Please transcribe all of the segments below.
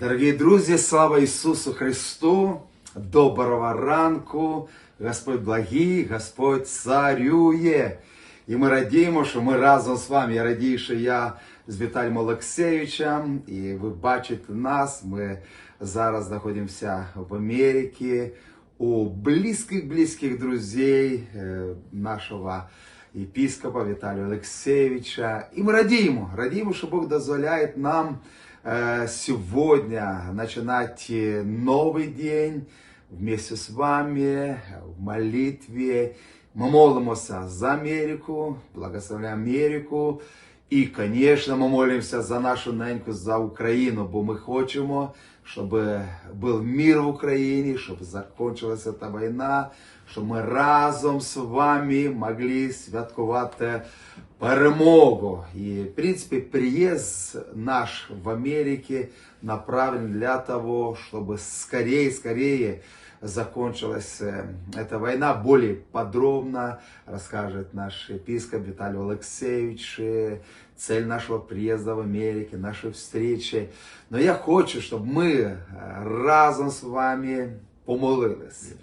Дорогі друзі, слава Ісусу Христу! Доброго ранку! Господь благий, Господь царює. І ми радіємо, що ми разом з вами. Я радію, що я з Віталієм Олексійовичем, і ви бачите нас. Ми зараз знаходимося в Америці у близьких-близьких друзей е, нашого епископа Віталія Олексійовича. І ми радіємо, радіємо, що Бог дозволяє нам э, сегодня начинать э, новый день вместе с вами в молитве. Мы молимся за Америку, благословляем Америку. І, звісно, ми молимося за нашу неньку, за Україну, бо ми хочемо, щоб був мир в Україні, щоб закінчилася та війна, щоб ми разом з вами могли святкувати перемогу. І, в принципі, приїзд наш в Америке направлен для того, чтобы скорее, скорее закончилась э, эта война. Более подробно расскажет наш епископ Виталий Алексеевич, э, цель нашего приезда в Америке, нашей встречи. Но я хочу, чтобы мы э, разом с вами помолились.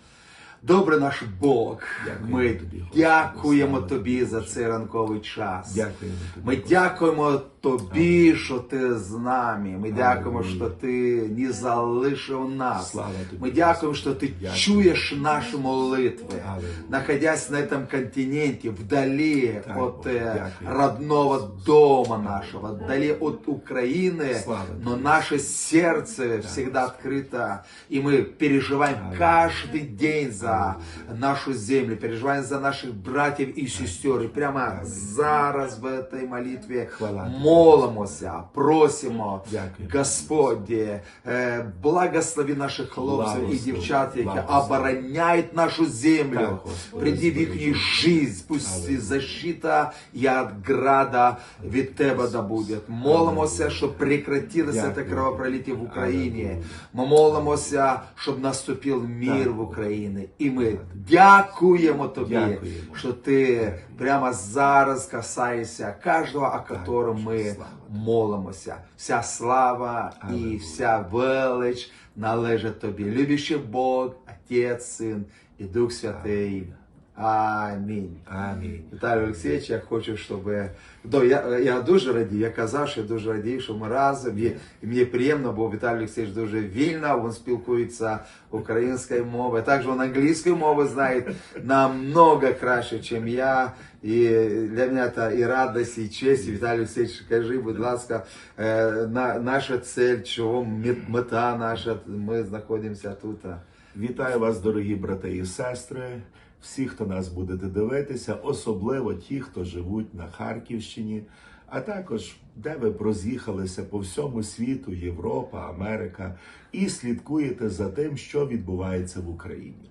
Добрий наш Бог, Дякуємо ми тобі, дякуємо тобі, за цей ранковий час. Дякуємо тобі. Ми дякуємо тобі, що ти з нами. Ми дякуємо, Алілуя. що ти не залишив нас. Слава тобі, Ми дякуємо, Господи. що ти Дякую. чуєш наші молитви, Алілуя. находясь на этом континенте, вдали Так, от Боже, э, дякую. родного дома нашего, вдали от Украины, Слава но тобі. наше сердце всегда открыто, и мы переживаем Аллилуйя. каждый день за нашу землю, переживаем за наших братьев и сестер, и прямо зараз в этой молитве Хвала тобі. молимося, просимо, Дякую. Господи, е, благослови наших хлопців і дівчат, які благослови. обороняють нашу землю. Так, Господи, Приди в їхню жизнь, пусть защита і от града від Тебе да буде. Молимося, щоб прекратилося це кровопролиття в Україні. Ми молимося, щоб наступив мир в. Україні. І ми дякуємо Тобі, Дякуємо. що Ти прямо зараз касаєшся кожного, о котором Боже, ми молимося. Вся слава і вся велич належить тобі. Любящий Бог, Отець, Син і Дух Святий. Амінь. Амінь. Віталій Олексійович, я хочу, щоб да, я, я дуже радію. Я казав, що я дуже радію, що ми разом. І, мені приємно, бо Віталій Олексійович дуже вільно, він спілкується українською мовою. Також він англійською мовою знає намного краще, ніж я. І для мене це і радість, і честь. І Віталій Олексійович, кажи, будь ласка, е, на, наша цель, чого мет- мета наша, ми знаходимося тут. Вітаю вас, дорогі брати і сестри, всі, хто нас будете дивитися, особливо ті, хто живуть на Харківщині, а також де ви роз'їхалися по всьому світу, Європа, Америка, і слідкуєте за тим, що відбувається в Україні.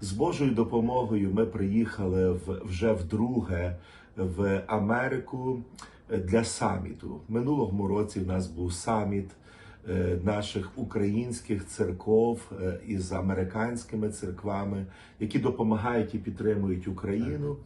З Божою допомогою ми приїхали вже вдруге в Америку для саміту. Минулому році в нас був саміт наших українських церков е, із американськими церквами, які допомагають і підтримують Україну.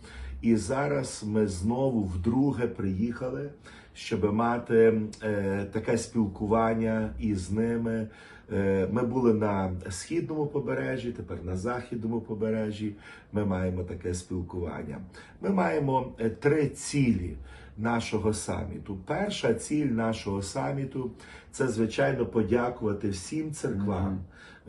І зараз ми знову вдруге приїхали, щоб мати е, таке спілкування із ними. Е, Ми були на східному побережжі, тепер на західному побережжі. Ми маємо таке спілкування. Ми маємо е, три цілі нашого саміту. Перша ціль нашого саміту це звичайно подякувати всім церквам.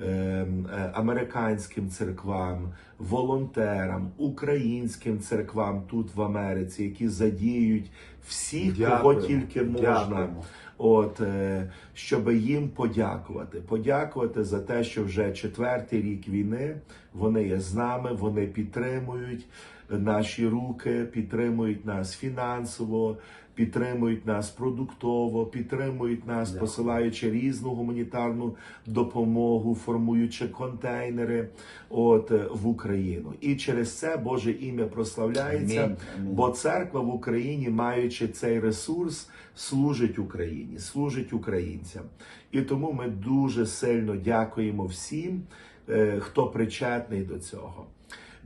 е, е, Американським церквам, волонтерам, українським церквам тут в Америці, які задіють всіх, кого тільки можна. От е, щоб їм подякувати, подякувати за те, що вже четвертий рік війни вони є з нами, вони підтримують наші руки, підтримують нас фінансово, підтримують нас продуктово, підтримують нас, посилаючи різну гуманітарну допомогу, формуючи контейнери от е, в Україну. І через це Боже ім'я прославляється. Амінь. Амінь. Бо церква в Україні, маючи цей ресурс, служить Україні, служить українцям. І тому ми дуже сильно дякуємо всім, е, хто причетний до цього.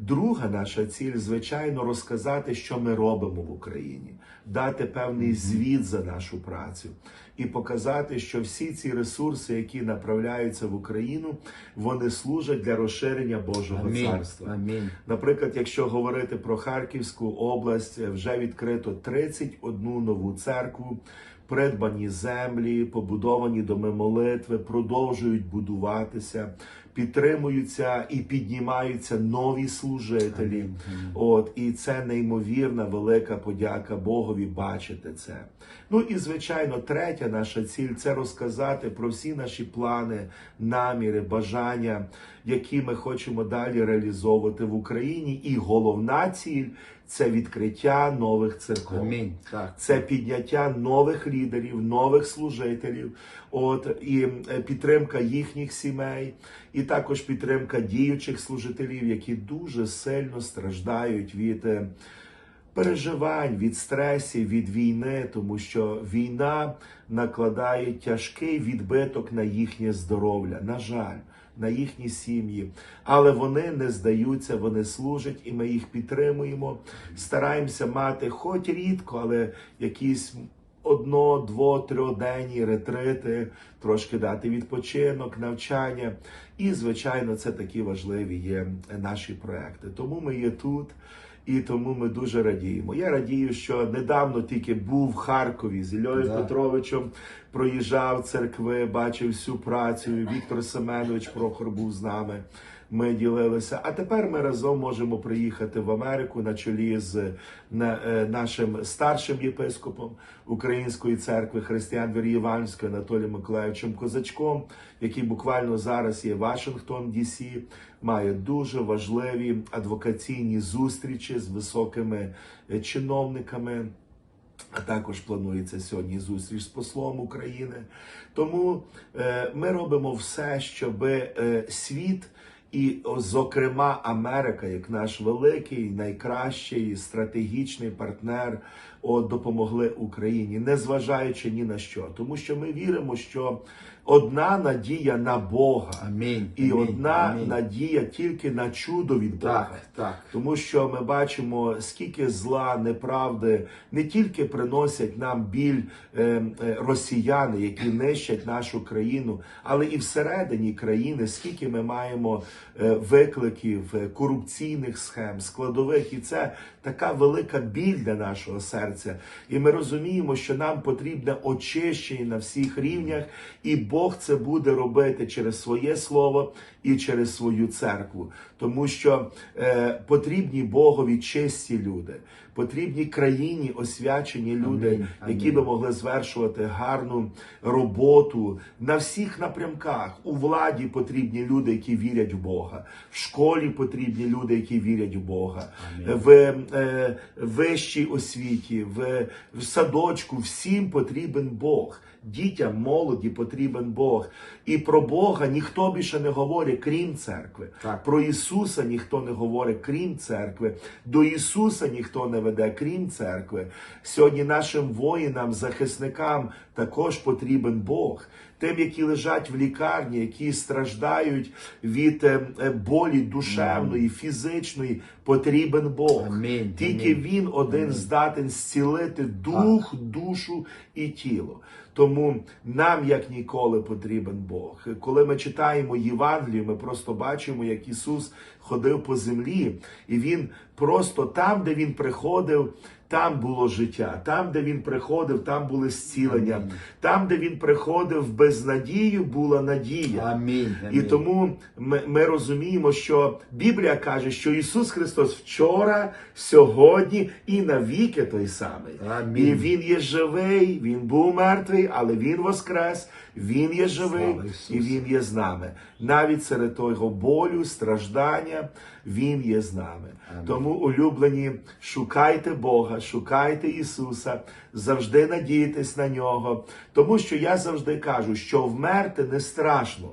Друга наша ціль, звичайно, розказати, що ми робимо в Україні, дати певний звіт за нашу працю і показати, що всі ці ресурси, які направляються в Україну, вони служать для розширення Божого Амінь. царства. Амінь. Наприклад, якщо говорити про Харківську область, вже відкрито 31 нову церкву, придбані землі, побудовані доми молитви, продовжують будуватися, підтримуються і піднімаються нові служителі. От і це неймовірна велика подяка Богові бачити це. Ну і звичайно, третя наша ціль це розказати про всі наші плани, наміри, бажання, які ми хочемо далі реалізовувати в Україні. І головна ціль це відкриття нових церков. Амінь. Так. Це підняття нових лідерів, нових служителів, от і підтримка їхніх сімей, і також підтримка діючих служителів, які дуже сильно страждають від е, переживань, від стресів, від війни, тому що війна накладає тяжкий відбиток на їхнє здоров'я. На жаль. На їхні сім'ї, але вони не здаються, вони служать, і ми їх підтримуємо. Стараємося мати, хоч рідко, але якісь одно, дво, трьоденні ретрити, трошки дати відпочинок, навчання. І, звичайно, це такі важливі є наші проекти. Тому ми є тут. І тому ми дуже радіємо. Я радію, що недавно тільки був в Харкові з Ільою Да. Петровичем, проїжджав церкви, бачив всю працю. Віктор Семенович Прохор був з нами. Ми ділилися. А тепер ми разом можемо приїхати в Америку на чолі з е, нашим старшим єпископом Української церкви християн Вір'ї Іванської Анатолієм Миколаївичем Козачком, який буквально зараз є Вашингтон, Дісі, має дуже важливі адвокаційні зустрічі з високими е, чиновниками. А також планується сьогодні зустріч з послом України. Тому е, ми робимо все, щоб е, світ і, зокрема, Америка, як наш великий, найкращий стратегічний партнер, допомогли Україні, незважаючи ні на що. Тому що ми віримо, що одна надія на Бога, Амінь. і Амінь. одна Амінь. надія тільки на чудо від Бога. Так, так. Тому що ми бачимо, скільки зла, неправди не тільки приносять нам біль е, е, росіяни, які нищать нашу країну, але і всередині країни, скільки ми маємо е, викликів, е, корупційних схем, складових, і це така велика біль для нашого серця. І ми розуміємо, що нам потрібне очищення на всіх рівнях, і Бог це буде робити через своє слово і через свою церкву, тому що е, потрібні Богові чисті люди, потрібні країні освячені люди, Амінь. які би могли звершувати гарну роботу на всіх напрямках. У владі потрібні люди, які вірять в Бога, в школі потрібні люди, які вірять в Бога, Амінь. в е, вищій освіті, в, в садочку. Всім потрібен Бог. Дітям, молоді потрібен Бог. І про Бога ніхто більше не говорить, крім церкви. Так. Про Ісуса ніхто не говорить, крім церкви. До Ісуса ніхто не веде, крім церкви. Сьогодні нашим воїнам, захисникам також потрібен Бог. Тим, які лежать в лікарні, які страждають від е, е, болі душевної, фізичної, потрібен Бог. Амінь. Тільки Амінь. Він один здатен зцілити дух, душу і тіло. Тому нам як ніколи потрібен Бог. Коли ми читаємо Євангелію, ми просто бачимо, як Ісус ходив по землі, і Він просто там, де Він приходив, там було життя. Там, де він приходив, там були зцілення. Амінь. Там, де він приходив без надію, була надія. Амінь. І тому ми, ми розуміємо, що Біблія каже, що Ісус Христос вчора, сьогодні і навіки той самий. Амінь. І Він є живий, Він був мертвий, але Він воскрес, Він є живий і Він є з нами. Навіть серед того болю, страждання, Він є з нами. Амінь. Тому, улюблені, шукайте Бога, шукайте Ісуса, завжди надійтесь на нього. Тому що я завжди кажу, що вмерти не страшно.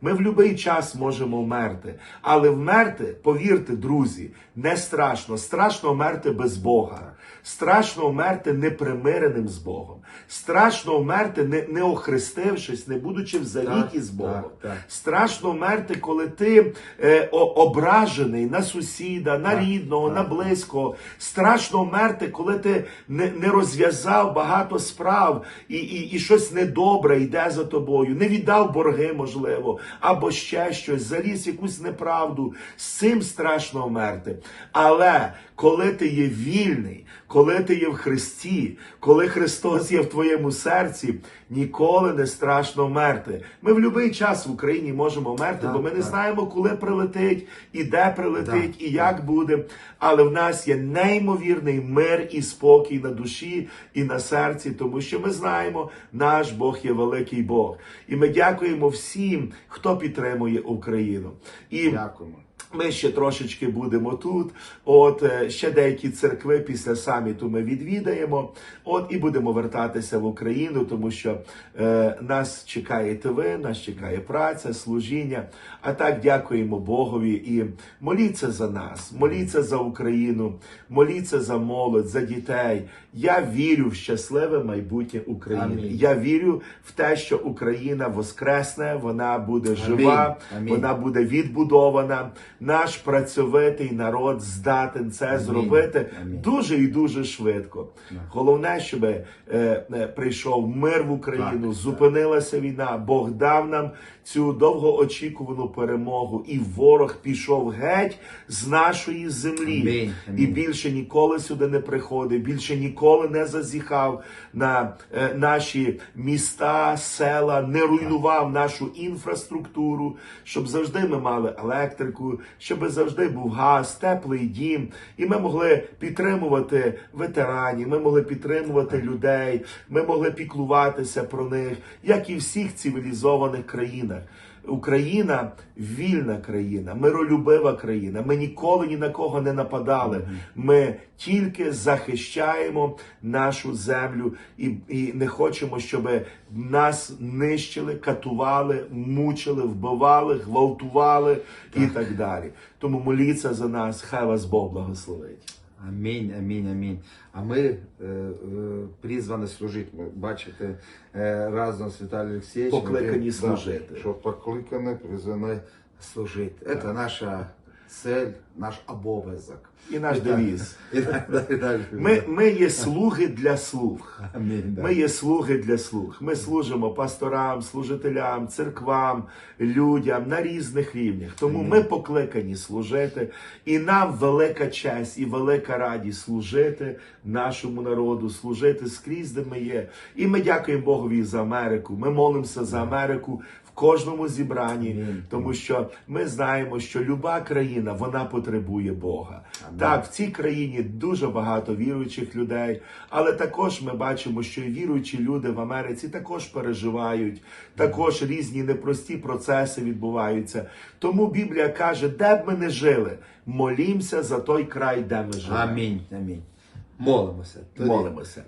Ми в будь-який час можемо вмерти. Але вмерти, повірте, друзі, не страшно. Страшно вмерти без Бога. Страшно вмерти непримиреним з Богом. Страшно вмерти, не, не охрестившись, не будучи в завіті Так, з Богом. так, так. Страшно вмерти, коли ти е, о- ображений на сусіда, на Так, рідного, так. на близького. Страшно вмерти, коли ти не, не розв'язав багато справ і, і, і щось недобре йде за тобою, не віддав борги, можливо, або ще щось, заліз якусь неправду. З цим страшно вмерти. Але коли ти є вільний, коли ти є в Христі, коли Христос є в твоєму серці, ніколи не страшно вмерти. Ми в будь-який час в Україні можемо вмерти, Так, бо ми не знаємо, коли прилетить, і де прилетить, Так, і як буде. Але в нас є неймовірний мир і спокій на душі і на серці, тому що ми знаємо, наш Бог є великий Бог. І ми дякуємо всім, хто підтримує Україну. І Дякуємо. Ми ще трошечки будемо тут. От е, ще деякі церкви після саміту ми відвідаємо. От і будемо вертатися в Україну, тому що е, нас чекає ТВ, нас чекає праця, служіння. А так дякуємо Богові і моліться за нас, моліться за Україну, моліться за молодь, за дітей. Я вірю в щасливе майбутнє України. Амінь. Я вірю в те, що Україна воскресне, вона буде жива, Амінь. вона буде відбудована. Наш працьовитий народ здатен це Амінь. зробити Амінь. дуже і дуже швидко. Головне, щоб е, е, прийшов мир в Україну, Так, зупинилася війна. Бог дав нам цю довгоочікувану перемогу, і ворог пішов геть з нашої землі. Амінь. Амінь. І більше ніколи сюди не приходив, більше ніколи не зазіхав на е, наші міста, села, не руйнував нашу інфраструктуру, щоб завжди ми мали електрику, щоб завжди був газ, теплий дім, і ми могли підтримувати ветеранів, ми могли підтримувати людей, ми могли піклуватися про них, як і в всіх цивілізованих країнах. Україна вільна країна, миролюбива країна. Ми ніколи ні на кого не нападали. Ми тільки захищаємо нашу землю і, і не хочемо, щоб нас нищили, катували, мучили, вбивали, гвалтували і так далі. Тому моліться за нас, хай вас Бог благословить. Амінь, амінь, амінь. А ми е, е, призвані служити. Ви бачите е, разом з Віталієм Олексійовичем. Покликані служити. Що покликані, призвані служити. Це наша цель, наш обов'язок. І наш девіз. Ми, ми є слуги для слуг. Ми є слуги для слуг. Ми служимо пасторам, служителям, церквам, людям на різних рівнях. Тому ми покликані служити, і нам велика честь і велика радість служити нашому народу, служити скрізь, де ми є. І ми дякуємо Богові за Америку. Ми молимося за Америку в кожному зібранні, тому що ми знаємо, що люба країна вона потребує Бога. Так, в цій країні дуже багато віруючих людей, але також ми бачимо, що і віруючі люди в Америці також переживають, також різні непрості процеси відбуваються. Тому Біблія каже, де б ми не жили, молімося за той край, де ми живемо. Амінь, амінь. Молимося. Молимося.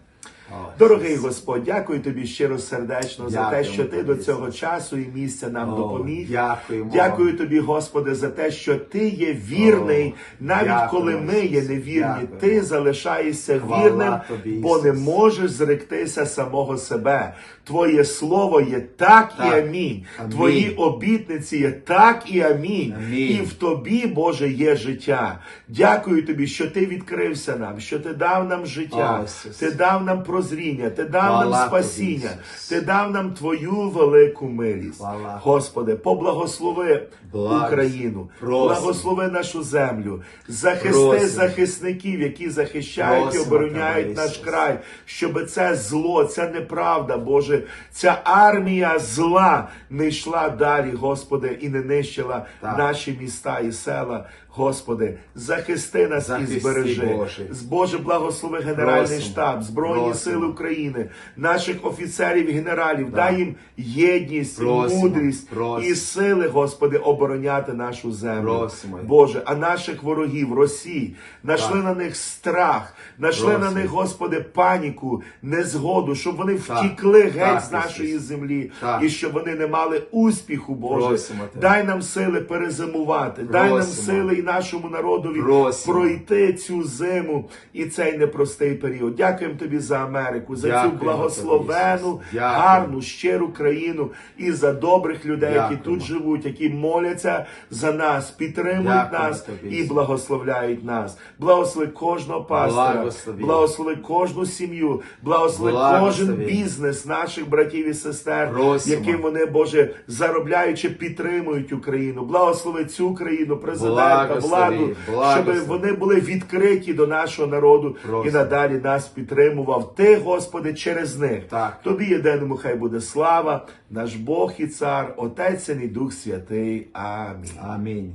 Дорогий Господь, дякую тобі щиро сердечно за те, що ти до цього часу і місця нам О, допоміг. дякуємо. Дякую тобі, Господи, за те, що ти є вірний, О, навіть коли ми є невірні. Ти залишаєшся Хвала вірним, тобі, бо не можеш зректися самого себе. Твоє слово є так, і амінь. Амінь. Твої обітниці є так і амінь. Амінь. І в тобі, Боже, є життя. Дякую тобі, що ти відкрився нам, що ти дав нам життя, О, ти дав нам прозріння, ти дав Хвала нам спасіння, ти дав нам твою велику милість. Хвала. Господи, поблагослови Благослови. Україну, Просимо. благослови нашу землю, захисти Просимо. захисників, які захищають Просимо і обороняють наш край, щоб це зло, ця неправда, Боже, ця армія зла не йшла далі, Господи, і не нищила Так. наші міста і села. Господи, захисти нас Захисти, і збережи. Боже. Боже, благослови Генеральний Просимо. штаб, Збройні Просимо. Сили України, наших офіцерів і генералів. Дай їм єдність, Просимо. мудрість Просимо. і сили, Господи, обороняти нашу землю. Просимо. Боже, а наших ворогів, Росії, нашли Так. на них страх, нашли на них, Господи, паніку, незгоду, щоб вони Так. втікли геть Так, з нашої землі Так. і щоб вони не мали успіху, Боже. Просимо Дай нам сили перезимувати, дай нам сили нашому народові Просимо. пройти цю зиму і цей непростий період. Дякуємо тобі за Америку, за Дякуємо цю благословену, тобі, гарну, щиру країну і за добрих людей, які тут живуть, які моляться за нас, підтримують Дякуємо нас тобі, і благословляють нас. Благослови кожного пастора, Благослови. благослови кожну сім'ю, благослови Благослови. кожен бізнес наших братів і сестер, Просимо. яким вони, Боже, заробляючи, підтримують Україну. Благослови цю країну, президента, Владу, щоб вони були відкриті до нашого народу Просимо. і надалі нас підтримував. Ти, Господи, через них. Так. Тобі єдиному хай буде слава, наш Бог і цар, Отець і Дух Святий. Амінь. Амінь.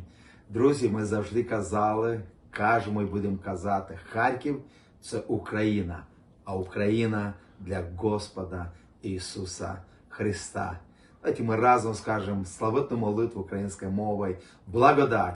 Друзі, ми завжди казали, кажемо і будемо казати, Харків це Україна, а Україна для Господа Ісуса Христа. Давайте ми разом скажемо славетну молитву українською мовою. Благодать